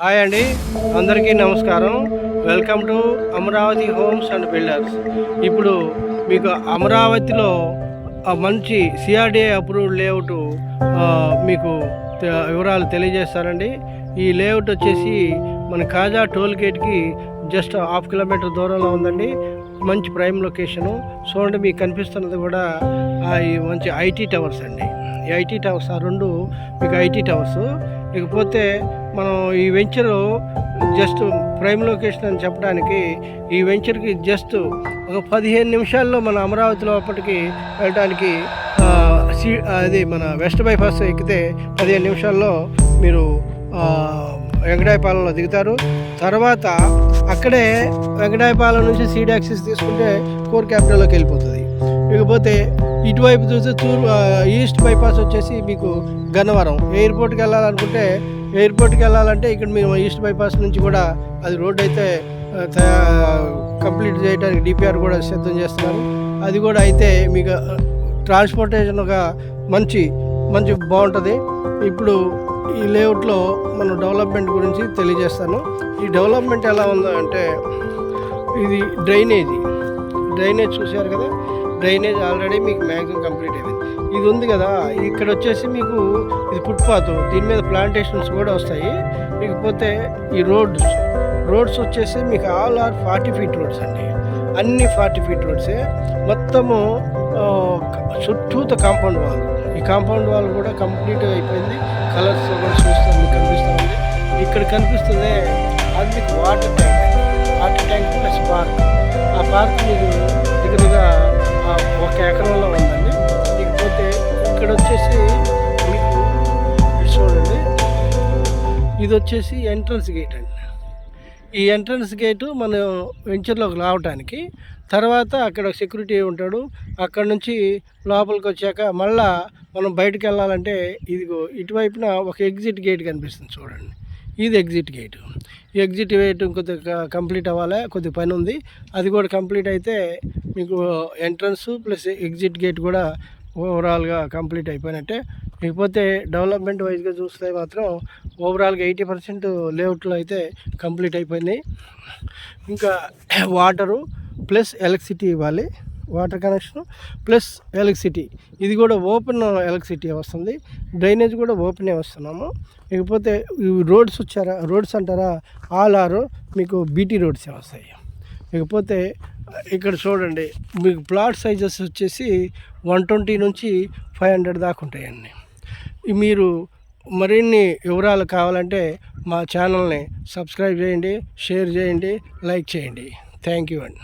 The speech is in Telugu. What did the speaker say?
హాయ్ అండి. అందరికీ నమస్కారం. Welcome to Amaravati homes and builders. ఇప్పుడు మీకు అమరావతిలో మంచి సిఆర్డిఏ అప్రూవ్డ్ లేఅవుట్ మీకు వివరాలు తెలియజేస్తారండి ఈ లేఅవుట్ వచ్చేసి మన కాజా టోల్ గేట్కి జస్ట్ హాఫ్ కిలోమీటర్ దూరంలో ఉందండి. మంచి ప్రైమ్ లొకేషను. చూడండి మీకు కనిపిస్తున్నది కూడా ఈ మంచి ఐటీ టవర్స్ అండి. ఈ ఐటీ టవర్స్ ఆ రెండు మీకు ఐటీ టవర్స్. ఇకపోతే మనం ఈ వెంచర్ జస్ట్ ప్రైమ్ లొకేషన్ అని చెప్పడానికి ఈ వెంచర్కి జస్ట్ ఒక పదిహేను నిమిషాల్లో మన అమరావతి లోపలికి వెళ్ళడానికి సీ అది మన వెస్ట్ బైపాస్ ఎక్కితే పదిహేను నిమిషాల్లో మీరు వెంకటాయపాలెంలో దిగుతారు. తర్వాత అక్కడే వెంకటాయపాలెం నుంచి సీడ్ యాక్సిస్ తీసుకుంటే కోర్ క్యాపిటల్లోకి వెళ్ళిపోతుంది. ఇకపోతే ఇటువైపు చూస్తే తూర్పు ఈస్ట్ బైపాస్ వచ్చేసి మీకు గన్నవరం. ఎయిర్పోర్ట్కి వెళ్ళాలనుకుంటే ఎయిర్పోర్ట్కి వెళ్ళాలంటే ఇక్కడ మేము ఈస్ట్ బైపాస్ నుంచి కూడా అది రోడ్ అయితే కంప్లీట్ చేయడానికి డిపిఆర్ కూడా సిద్ధం చేస్తున్నారు. అది కూడా అయితే మీకు ట్రాన్స్పోర్టేషన్ ఒక మంచి మంచి బాగుంటుంది. ఇప్పుడు ఈ లేఅవుట్లో మనం డెవలప్మెంట్ గురించి తెలియజేస్తాను. ఈ డెవలప్మెంట్ ఎలా ఉందో అంటే ఇది డ్రైనేజీ. డ్రైనేజ్ చూశారు కదా? డ్రైనేజ్ ఆల్రెడీ మీకు మ్యాక్సిమం కంప్లీట్ అయింది. ఇది ఉంది కదా ఇక్కడ వచ్చేసి మీకు ఇది ఫుట్పాత్ దీని మీద ప్లాంటేషన్స్ కూడా వస్తాయి. ఇకపోతే ఈ రోడ్స్ రోడ్స్ వచ్చేసి మీకు all are forty feet roads అండి. అన్ని ఫార్టీ ఫీట్ రోడ్సే. మొత్తము చుట్టూత కాంపౌండ్ వాల్. ఈ కాంపౌండ్ వాల్ కూడా కంప్లీట్ అయిపోయింది. కలర్స్ కూడా చూస్తాం మీకు కనిపిస్తుంది ఇక్కడ కనిపిస్తుంది అది మీకు water tank. Water tank plus park. ఆ పార్క్ మీరు ఒక ఎకరంలో ఉందండి. ఇకపోతే ఇక్కడ వచ్చేసి మీకు చూడండి. ఇది వచ్చేసి ఎంట్రన్స్ గేట్ అండి. ఈ ఎంట్రన్స్ గేటు మన వెంచర్లోకి రావడానికి తర్వాత అక్కడ సెక్యూరిటీ ఉంటాడు. అక్కడ నుంచి లోపలికి వచ్చాక మళ్ళా మనం బయటకు వెళ్ళాలంటే ఇదిగో ఇటువైపున ఒక ఎగ్జిట్ గేట్ కనిపిస్తుంది చూడండి. ఇది ఎగ్జిట్ గేట్ ఎగ్జిట్ గేట్ కొద్దిగా కంప్లీట్ అవ్వాలి కొద్ది పని ఉంది. అది కూడా కంప్లీట్ అయితే మీకు ఎంట్రన్స్ ప్లస్ ఎగ్జిట్ గేట్ కూడా ఓవరాల్గా కంప్లీట్ అయిపోయినట్టే. ఇకపోతే డెవలప్మెంట్ వైజ్గా చూస్తే మాత్రం ఓవరాల్గా ఎయిటీ పర్సెంట్ లేఅవుట్లో అయితే కంప్లీట్ అయిపోయినాయి ఇంకా వాటరు ప్లస్ ఎలక్ట్రిసిటీ ఇవ్వాలి. Water connection plus electricity. ఇది కూడా ఓపెన్ ఎలక్ట్రిసిటీ వస్తుంది. డ్రైనేజ్ కూడా ఓపెనే వస్తున్నాము. ఇకపోతే రోడ్స్ వచ్చారా? రోడ్స్ అంటారా? ఆల్ ఆర్ మీకు బీటీ రోడ్సే వస్తాయి. ఇకపోతే ఇక్కడ చూడండి మీకు ప్లాట్ సైజెస్ వచ్చేసి వన్ ట్వంటీ నుంచి ఫైవ్ హండ్రెడ్ దాకా ఉంటాయండి. మీరు మరిన్ని వివరాలు కావాలంటే మా ఛానల్ని సబ్స్క్రైబ్ చేయండి షేర్ చేయండి లైక్ చేయండి. థ్యాంక్ యూ అండి.